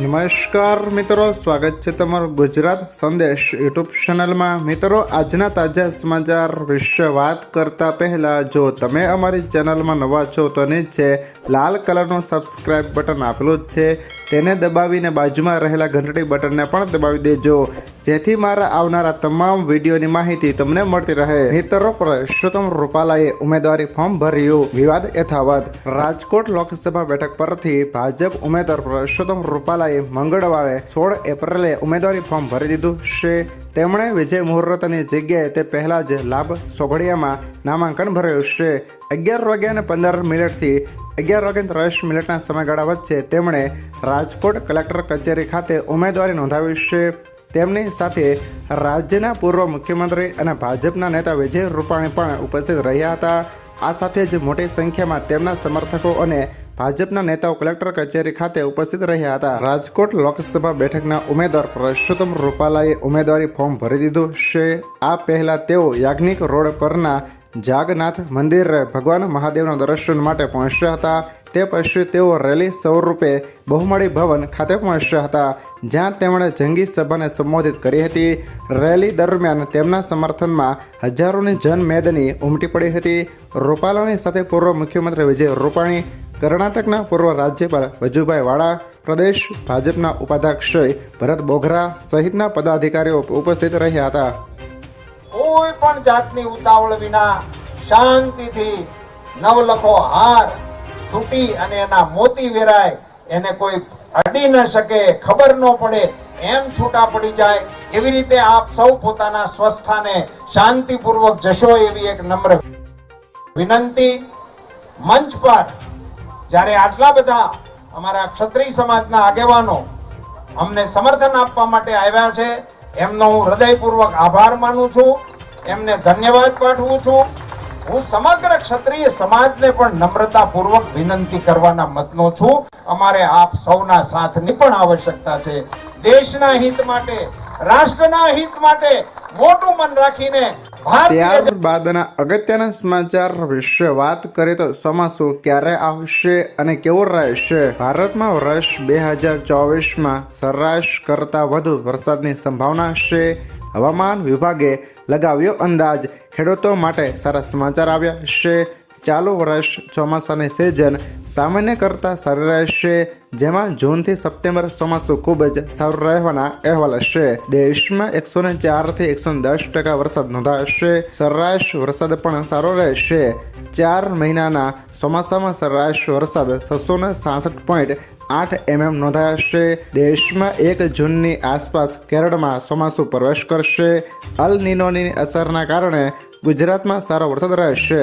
નમસ્કાર મિત્રો, સ્વાગત છે તમારું ગુજરાત સંદેશ યુટ્યુબ ચેનલમાં. મિત્રો, આજના તાજા સમાચાર વિશે વાત કરતા પહેલા, જો તમે અમારી ચેનલમાં નવા છો, તો નીચે લાલ કલરનું સબસ્ક્રાઇબ બટન આપેલું જ છે. તેને દબાવીને બાજુમાં રહેલા ઘંટડી બટનને પણ દબાવી દેજો. જેથી મારા આવનારા તમામ વિડીયોની માહિતી તમને મળતી રહે. મિત્રો, પુરુષોત્તમ રૂપાલાએ ઉમેદવારી ફોર્મ ભર્યું. વિવાદ યથાવત. રાજકોટ લોકસભા બેઠક પરથી ભાજપ ઉમેદવાર પરસોત્તમ રૂપાલાએ મંગળવારે સોળ એપ્રિલે ઉમેદવારી ફોર્મ ભરી દીધું છે. તેમણે વિજય મુહૂર્તની જગ્યાએ તે પહેલાં જ લાભ સોગડિયામાં નામાંકન ભર્યું છે. અગિયાર વાગ્યા અને પંદર મિનિટથી અગિયાર વાગ્યા ત્રીસ મિનિટના સમયગાળા વચ્ચે તેમણે રાજકોટ કલેક્ટર કચેરી ખાતે ઉમેદવારી નોંધાવી છે. તેમની સાથે રાજ્યના પૂર્વ મુખ્યમંત્રી અને ભાજપના નેતા વિજય રૂપાણી પણ ઉપસ્થિત રહ્યા હતા. આ સાથે જ મોટી સંખ્યામાં તેમના સમર્થકો અને ભાજપના નેતાઓ કલેક્ટર કચેરી ખાતે ઉપસ્થિત રહ્યા હતા. રાજકોટ લોકસભા બેઠકના ઉમેદવાર પુરુષોત્તમ રૂપાલાએ ઉમેદવારી ફોર્મ ભરી દીધું છે. આ પહેલા તેઓ યાજ્ઞિક રોડ પરના જાગનાથ મંદિરે ભગવાન મહાદેવના દર્શન માટે પહોંચ્યા હતા. તે પછી તેઓ રેલી સ્વરૂપે બહુમળી ભવન ખાતે પહોંચ્યા હતા, જ્યાં તેમણે જંગી સભાને સંબોધિત કરી હતી. રેલી દરમિયાન તેમના સમર્થનમાં હજારોની જનમેદની ઉમટી પડી હતી. રૂપાલાની સાથે પૂર્વ મુખ્યમંત્રી વિજય રૂપાણી, કર્ણાટકના પૂર્વ રાજ્યપાલ વજુભાઈ વાળા, પ્રદેશ ભાજપના ઉપાધ્યક્ષ ભરત બોઘરા સહિતના પદાધિકારીઓ ઉપસ્થિત રહ્યા હતા. કોઈ પણ જાતની ઉતાવળ વિના શાંતિથી નવલખો હાર તૂટી અને એના મોતી વેરાય, એને કોઈ અડી ન શકે, ખબર ન પડે, એમ છૂટા પડી જાય. એવી રીતે આપ સૌ પોતાના સ્વસ્થાને શાંતિપૂર્વક જશો એવી એક નમ્ર વિનંતી. મંચ પર જ્યારે આટલા બધા અમારા ક્ષત્રિય સમાજના આગેવાનો અમને સમર્થન આપવા માટે આવ્યા છે, એમનો હું હૃદયપૂર્વક આભાર માનું છું. એમને ધન્યવાદ પાઠવું છું. હું સમગ્ર ક્ષત્રિય સમાજને પણ નમ્રતાપૂર્વક વિનંતી કરવાના મતનો છું. અમારે આપ સૌના સાથની પણ આવશ્યકતા છે. દેશના હિત માટે, રાષ્ટ્રના હિત માટે મોટું મન રાખીને ત્યારબાદના અગત્યના સમાચાર વિશે વાત કરીએ તો ચોમાસું ક્યારે આવશે અને કેવું રહેશે? ભારતમાં વર્ષ બે હજાર ચોવીસમાં સરેરાશ કરતાં વધુ વરસાદની સંભાવના છે. હવામાન વિભાગે લગાવ્યો અંદાજ. ખેડૂતો માટે સારા સમાચાર આવ્યા છે. ચાલુ વર્ષ ચોમાસાની સિઝન સામાન્ય કરતાં સારી રહેશે. જેમાં જૂનથી સપ્ટેમ્બર ચોમાસું ખૂબ જ સારું રહેવાના અહેવાલ છે દેશમાં એકસો ને ચારથી એકસો દસ ટકા વરસાદ નોંધાશે. સરેરાશ વરસાદ પણ સારો રહેશે. ચાર મહિનાના ચોમાસામાં સરેરાશ વરસાદ છસો ને સાસઠ પોઈન્ટ આઠ એમએમ નોંધાશે. દેશમાં એક જૂનની આસપાસ કેરળમાં ચોમાસું પ્રવેશ કરશે. અલ નિનોની અસરના કારણે ગુજરાતમાં સારો વરસાદ રહેશે.